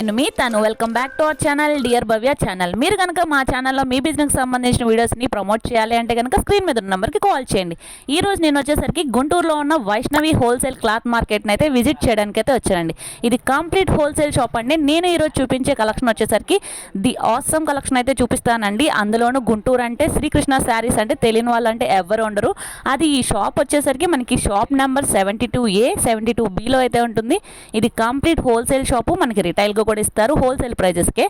నేను మీ తను. Welcome back to our channel dear Bhavya channel మీరు కనుక మా ఛానల్లో మీ బిజినెస్ సంబంధించిన వీడియోస్ని ప్రమోట్ చేయాలి అంటే కనుక స్క్రీన్ మీద ఉన్న నెంబర్కి కాల్ చేయండి. ఈ రోజు నేను వచ్చేసరికి గుంటూరులో ఉన్న వైష్ణవి హోల్సేల్ క్లాత్ మార్కెట్ని అయితే విజిట్ చేయడానికి అయితే వచ్చానండి. ఇది కంప్లీట్ హోల్సేల్ షాప్ అండి. నేను ఈరోజు చూపించే కలెక్షన్ వచ్చేసరికి ది ఆసమ్ కలెక్షన్ అయితే చూపిస్తానండి. అందులోనూ గుంటూరు అంటే శ్రీకృష్ణ శారీస్ అంటే తెలియని వాళ్ళు అంటే ఎవరు ఉండరు. అది ఈ షాప్ వచ్చేసరికి మనకి shop number seventy two A seventy two బీలో అయితే ఉంటుంది. ఇది కంప్లీట్ హోల్సేల్ షాపు మనకి రిటైల్గా కూడా ఇస్తారు హోల్సేల్ ప్రైజెస్కే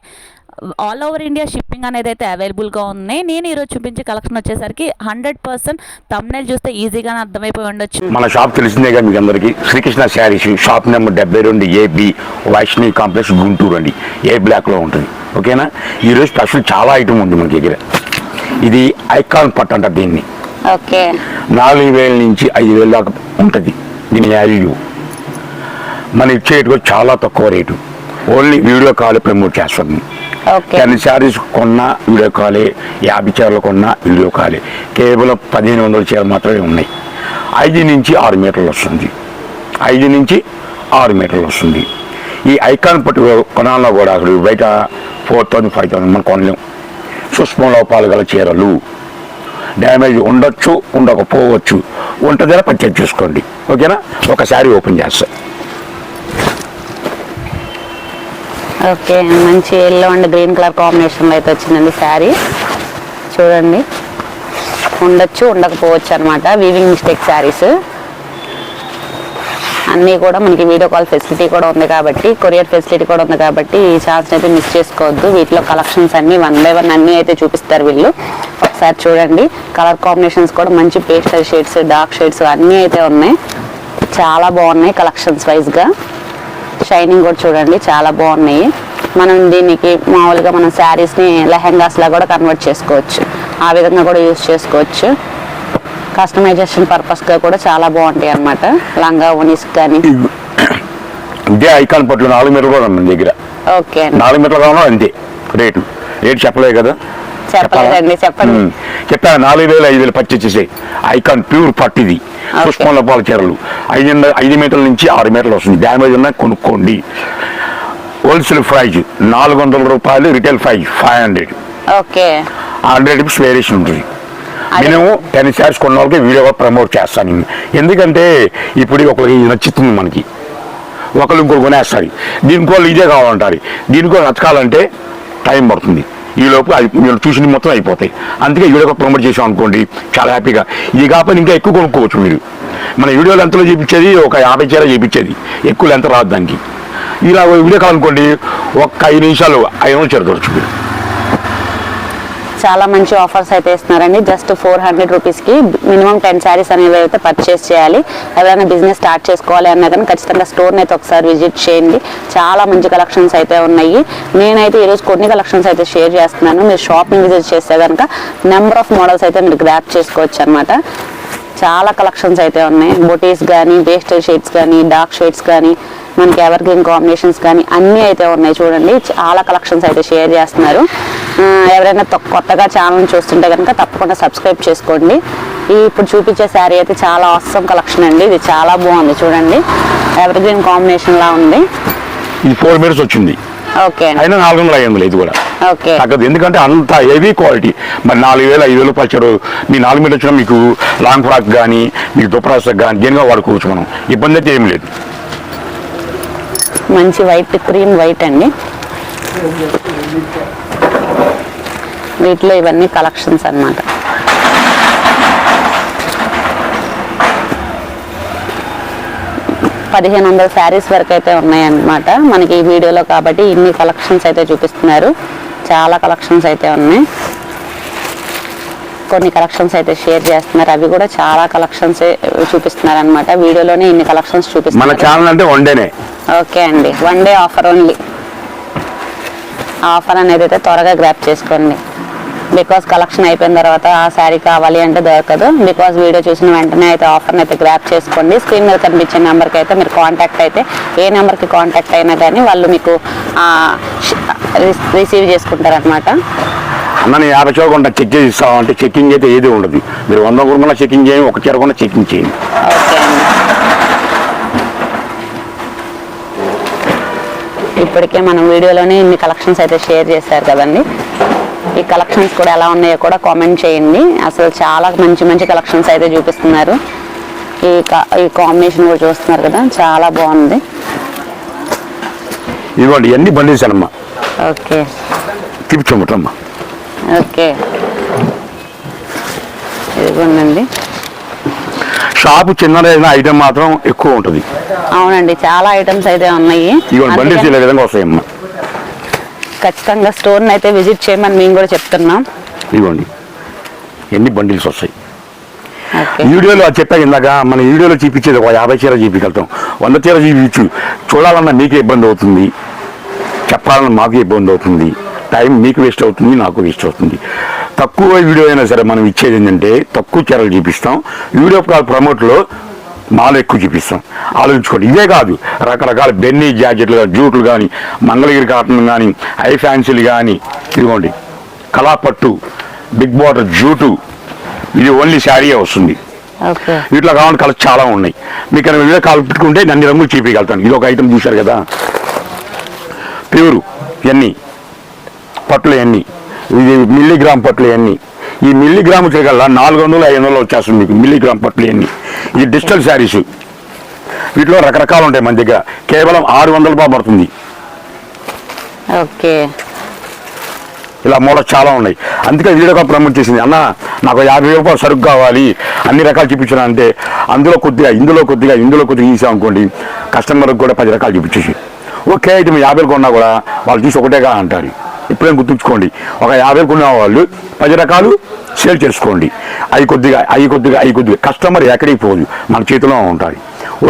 ఆల్ ఓవర్ ఇండియా షిప్పింగ్ అనేది అయితే అవైలబుల్గా ఉన్నాయి. నేను ఈరోజు చూపించే కలెక్షన్ వచ్చేసరికి హండ్రెడ్ పర్సెంట్ తమ్నైల్ చూస్తే ఈజీగానే అర్థమైపోయి ఉండొచ్చు. మన షాప్ తెలిసిందేగా మీకు అందరికి. శ్రీకృష్ణ శారీస్ షాప్ నెంబర్ డెబ్బై రెండు ఏబి వైష్ణవి కాంప్లెక్స్ గుంటూరు అండి. ఏ బ్లాక్లో ఉంటుంది. ఓకేనా ఈరోజు స్పెషల్ చాలా ఐటమ్ ఉంది మన దగ్గర. ఇది ఐకాన్ పట్ అంటారు దీన్ని. ఓకే. నాలుగు వేల నుంచి ఐదు వేల దాకా ఉంటుంది. దీని వాల్యూ మన ఇచ్చేటికి చాలా తక్కువ rate. Only video call promote చేస్తుంది టెన్ శారీస్ కొన్నా వీడియో కాలే యాభై చీరలు కొన్నా వీడియో కాలే. కేవలం పదిహేను వందల చీరలు మాత్రమే ఉన్నాయి. ఐదు నుంచి ఆరు మీటర్లు వస్తుంది. ఐదు నుంచి ఆరు మీటర్లు వస్తుంది. ఈ ఐకాన్ పట్టు కొనాలన్నా కూడా అక్కడ బయట ఫోర్ థౌసండ్ ఫైవ్ థౌసండ్ మనం కొనలేం. సూక్ష్మ లోపాలు గల చీరలు. డ్యామేజ్ ఉండొచ్చు ఉండకపోవచ్చు. ఉంటుందని పర్చేజ్ చేసుకోండి. ఓకేనా? ఒక శారీ ఓపెన్ చేస్తా. ఓకే మంచి ఎల్లో అండ్ గ్రీన్ కలర్ కాంబినేషన్లో అయితే వచ్చిందండి శారీ. చూడండి. ఉండొచ్చు ఉండకపోవచ్చు అనమాట వీవింగ్ మిస్టేక్ శారీస్. అన్నీ కూడా మనకి వీడియో కాల్ ఫెసిలిటీ కూడా ఉంది కాబట్టి కొరియర్ ఫెసిలిటీ కూడా ఉంది కాబట్టి ఈ ఛాన్స్ అయితే మిస్ చేసుకోవద్దు. వీటిలో కలెక్షన్స్ అన్నీ వన్ బై వన్ అన్నీ అయితే చూపిస్తారు వీళ్ళు. ఒకసారి చూడండి. కలర్ కాంబినేషన్స్ కూడా మంచి పేస్టల్ షేడ్స్ డార్క్ షేడ్స్ అన్నీ అయితే ఉన్నాయి. చాలా బాగున్నాయి కలెక్షన్స్ వైజ్గా షైనింగ్ కూడా చూడండి చాలా బాగున్నాయి. మనం దీనికి మామూలుగా మనం శారీస్ని లెహెంగాస్లా కూడా కన్వర్ట్ చేసుకోవచ్చు. ఆ విధంగా కూడా యూస్ చేసుకోవచ్చు. కస్టమైజేషన్ పర్పస్గా కూడా చాలా బాగుంటాయి అన్నమాట. లంగా ఉనిస్ కానీ ఇదే ఐకాన్ పట్లు నాలుగు మీటర్లు కూడా ఉంది దగ్గర. ఓకే నాలుగు మీటర్లు కావాలో అంతే. రేటు రేటు చెప్పలేదు కదా. చెప్పలేదండి చెప్పండి. చెప్పాను నాలుగు వేలు ఐదు వేలు పచ్చిచ్చేసాయి ఐకాన్ ప్యూర్ పట్టు ఇది. పుష్పంలో పాల చీరలు. ఐదు ఐదు మీటర్ల నుంచి ఆరు మీటర్లు వస్తుంది. డ్యామేజ్ ఉన్నా కొనుక్కోండి. హోల్సేల్ ప్రైజ్ నాలుగు వందల రూపాయలు retail price five hundred okay. Hundred rupees variation ఉంటుంది. నేను టెన్ షార్ట్స్ కొన్న వాళ్ళకి వీడియో ప్రమోట్ చేస్తాను. ఎందుకంటే ఇప్పుడు ఒకరికి నచ్చుతుంది మనకి. ఒకరు ఇంకోరు కొనేస్తారు. దీనికి వాళ్ళు ఇదే కావాలంటారు. దీనికి నచ్చకాలంటే టైం పడుతుంది. ఈలోపు అది మీరు చూసిన మొత్తం అయిపోతాయి. అందుకే వీడియో ప్రమోట్ చేసాం అనుకోండి. చాలా హ్యాపీగా. ఇది కాకపోతే ఇంకా ఎక్కువ కొనుక్కోవచ్చు మీరు. మన వీడియో లెంత్లో చూపించేది ఒక యాభై చీర చూపించేది. ఎక్కువ లెంత్ రాదు దానికి. ఇలా వీడియో కావాలనుకోండి ఒక్క ఐదు నిమిషాలు ఐదు నిమిషాలు చీర మీరు చాలా మంచి ఆఫర్స్ అయితే ఇస్తున్నారండి. జస్ట్ ఫోర్ హండ్రెడ్ రూపీస్కి మినిమం టెన్ శారీస్ అనేవి అయితే పర్చేస్ చేయాలి. ఎవరైనా బిజినెస్ స్టార్ట్ చేసుకోవాలి అన్నా కానీ ఖచ్చితంగా స్టోర్ని అయితే ఒకసారి విజిట్ చేయండి. చాలా మంచి కలెక్షన్స్ అయితే ఉన్నాయి. నేనైతే ఈరోజు కొన్ని కలెక్షన్స్ అయితే షేర్ చేస్తున్నాను. మీరు షాపింగ్ విజిట్ చేస్తే కనుక నెంబర్ ఆఫ్ మోడల్స్ అయితే మీరు గ్రాప్ చేసుకోవచ్చు అనమాట చాలా కలెక్షన్స్ అయితే ఉన్నాయి. బొటీస్ కానీ పేస్టల్ షేడ్స్ కానీ డార్క్ షేడ్స్ కానీ మనకి ఎవర్ గ్రీన్ కాంబినేషన్స్ కానీ అన్నీ అయితే ఉన్నాయి చూడండి. చాలా కలెక్షన్స్ అయితే షేర్ చేస్తున్నారు. ఎవరైనా కొత్తగా ఛానల్ చూస్తుంటే కనుక తప్పకుండా సబ్స్క్రైబ్ చేసుకోండి. ఈ ఇప్పుడు చూపించే శారీ అయితే చాలా అవసరం కలెక్షన్ అండి. ఇది చాలా బాగుంది చూడండి. ఎవర్ గ్రీన్ కాంబినేషన్ లా ఉంది. ఇది ఫోర్ మీటర్స్ వచ్చింది. అయినా నాలుగు వందల ఐదు వందలు ఇది కూడా. ఓకే. తగ్గదు. ఎందుకంటే అంత హెవీ క్వాలిటీ మరి నాలుగు వేలు ఐదు వేలు పచ్చారు మీ నాలుగు మీటర్ వచ్చినా మీకు లాంగ్ ఫ్రాక్ కానీ మీకు దుప్పరాసకు కానీ దేనిగా వాడుకోవచ్చు మనం. ఇబ్బంది అయితే ఏం లేదు. మంచి వైట్ క్రీమ్ వైట్ అండి. వీటిలో ఇవన్నీ కలెక్షన్స్ అన్నమాట. పదిహేను వందల శారీస్ వరకు అయితే ఉన్నాయన్నమాట మనకి ఈ వీడియోలో కాబట్టి ఇన్ని కలెక్షన్స్ అయితే చూపిస్తున్నారు. చాలా కలెక్షన్స్ అయితే ఉన్నాయి. కొన్ని కలెక్షన్స్ అయితే షేర్ చేస్తున్నారు. అవి కూడా చాలా కలెక్షన్స్ చూపిస్తున్నారు అనమాట వీడియోలోనే ఇన్ని కలెక్షన్స్ మన చూపిస్తున్నారు ఛానల్ అంటే వన్ డేనే ఓకే అండి. One day offer only offer అనేది అయితే త్వరగా గ్రాప్ చేసుకోండి. బికాస్ కలెక్షన్ అయిపోయిన తర్వాత ఆ శారీ కావాలి అంటే దొరకదు. బికాస్ వీడియో చూసిన వెంటనే అయితే ఆఫర్ని అయితే గ్రాప్ చేసుకోండి. స్క్రీన్ మీద కనిపించే నెంబర్కి అయితే మీరు కాంటాక్ట్ అయితే ఏ నెంబర్కి కాంటాక్ట్ అయినా కానీ వాళ్ళు మీకు రిసీవ్ చేసుకుంటారనమాట అన్న నేను యాభై చీర కొంటా చెక్ చేసి ఇస్తామంటే చెక్కింగ్ అయితే ఏది ఉండదు. మీరు వంద కొనుక్కున్న చెక్కింగ్ చేయండి ఒక చీర కొన్న చెక్కింగ్ చేయండి. ఇప్పటికే మనం వీడియోలోనే ఇన్ని కలెక్షన్స్ అయితే షేర్ చేశారు కదండి. ఈ కలెక్షన్స్ కూడా ఎలా ఉన్నాయో కూడా కామెంట్ చేయండి. అసలు చాలా మంచి మంచి కలెక్షన్స్ అయితే చూపిస్తున్నారు. ఈ ఈ కాంబినేషన్ కూడా చూస్తున్నారు కదా చాలా బాగుంది. ఇదిగోండి ఇవన్నీ బండిల్స్ అనమ్మా ఓకే తిప్పుచమ్మటమ్మా ఓకే. ఇదిగోండి షాపు చిన్నదైన ఐటమ్ మాత్రం ఎక్కువ ఉంటుంది. అవునండి చాలా ఐటమ్స్ అయితే ఉన్నాయి. ఇదిగోండి అందుకని ఇలా విధంగా వస్తాయమ్మా ఖచ్చితంగా స్టోర్ని అయితే విజిట్ చేయమని మేము కూడా చెప్తున్నాం. ఇదిగోండి ఎన్ని బండిల్స్ వస్తాయి. వీడియోలో అది చెప్పాక ఇందాక మన వీడియోలో చూపించేది ఒక యాభై చీర చూపించగలుగుతాం వంద చీర చూపించు. చూడాలన్నా మీకే ఇబ్బంది అవుతుంది. చెప్పాలన్నా మాకు ఇబ్బంది అవుతుంది. టైం మీకు వేస్ట్ అవుతుంది నాకు వేస్ట్ అవుతుంది. తక్కువ వీడియో అయినా సరే మనం ఇచ్చేది ఏంటంటే తక్కువ చీరలు చూపిస్తాం. వీడియో కాల్ ప్రమోట్లో మాలు ఎక్కువ చూపిస్తాం. ఆలోచించుకోండి. ఇవే కాదు. రకరకాల బెన్నీ జాకెట్లు కానీ జూట్లు కానీ మంగళగిరి కాటన్ కానీ హై ఫ్యాన్సీలు కానీ ఇదిగోండి. కళాపట్టు బిగ్ బార్డర్ జూటు ఇది ఓన్లీ శారీయే వస్తుంది. వీటిలో కావాలని కలర్స్ చాలా ఉన్నాయి. మీకు వీడియో కాల్ పెట్టుకుంటే నన్ను రంగులు చూపించగలుగుతాను ఇది ఒక ఐటమ్ చూశారు కదా? ప్యూరు ఎన్ని? పట్లు ఎన్ని ఇది మిల్లీగ్రామ్ పట్లు ఎన్ని ఈ మిల్లీగ్రామ్ చేయగల నాలుగు వందలు ఐదు వందలు వచ్చేస్తుంది మీకు మిల్లీగ్రామ్ పట్లు ఎన్ని ఇది డిజిటల్ శారీస్. వీటిలో రకరకాలు ఉంటాయి మన దగ్గర. కేవలం ఆరు వందల రూపాయలు పడుతుంది. ఓకే. ఇలా మూల చాలా ఉన్నాయి. అందుకే వీడియో ప్రమోట్ చేసింది. అన్న నాకు యాభై రూపాయలు సరుకు కావాలి. అన్ని రకాలు చూపించిన అంటే అందులో కొద్దిగా ఇందులో కొద్దిగా ఇందులో కొద్దిగా తీసాం అనుకోండి కస్టమర్కి కూడా పది రకాలు చూపించేసి. ఒకే ఐటమ్ యాభై కొన్నా కూడా వాళ్ళు చూసి ఒకటేగా అంటారు. ఇప్పుడేం గుర్తుంచుకోండి. ఒక యాభై కొన్న వాళ్ళు పది రకాలు సేల్ చేసుకోండి. అవి కొద్దిగా అవి కొద్దిగా అవి కొద్దిగా. కస్టమర్ ఎక్కడికి పోదు. మన చేతిలో ఉంటుంది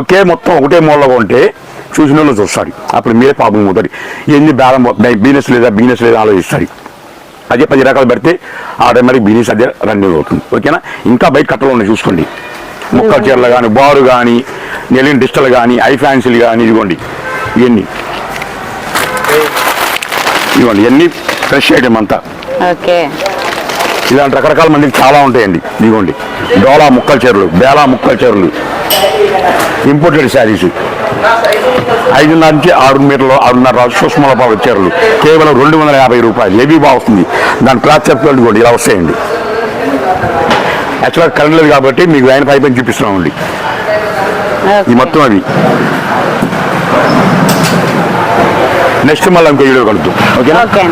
ఒకే మొత్తం ఒకటే మూలలో ఉంటే చూసిన వాళ్ళు చూస్తారు. అప్పుడు మీరే పాపం అవుతారు. ఎన్ని బేరం బిజినెస్ లేదా బిజినెస్ లేదా ఆలోచిస్తారు. అదే పది రకాలు పెడితే ఆటోమేటిక్ బిజినెస్ అదే రన్నింగ్ అవుతుంది. ఓకేనా? ఇంకా బయట కట్టలు ఉన్నాయి చూసుకోండి. ముక్కల చీరలు కానీ బారు కానీ నెలిన్ డిస్టల్ కానీ ఐ ఫ్యాన్సీలు కానీ ఇదిగోండి. ఇవన్నీ. ఇదిగోండి ఇవన్నీ ఫ్రెష్ ఐటమ్ అంతా. ఓకే. ఇలాంటి రకరకాల మందికి చాలా ఉంటాయండి. ఇదిగోండి. డోలా ముక్కల చీరలు బేలా ముక్కల చీరలు. ఇంపోర్టెడ్ శారీస్ ఐదున్నర నుంచి ఆరు మీటర్లు ఆరున్నర సూక్ష్మల పావు చీరలు. కేవలం రెండు వందల యాభై రూపాయలు. హెవీ బాగా వస్తుంది. దాని క్లాత్ చెప్పుకోండి కూడా ఇలా వస్తాయండి. యాక్చువల్గా కరెంట్ లేదు కాబట్టి మీకు లైన్ పైప్ అని చూపిస్తున్నామండి. ఈ మొత్తం అవి. నెక్స్ట్ మళ్ళీ ఇంకో వీడియో కలుద్దాం. ఓకేనా? ఓకే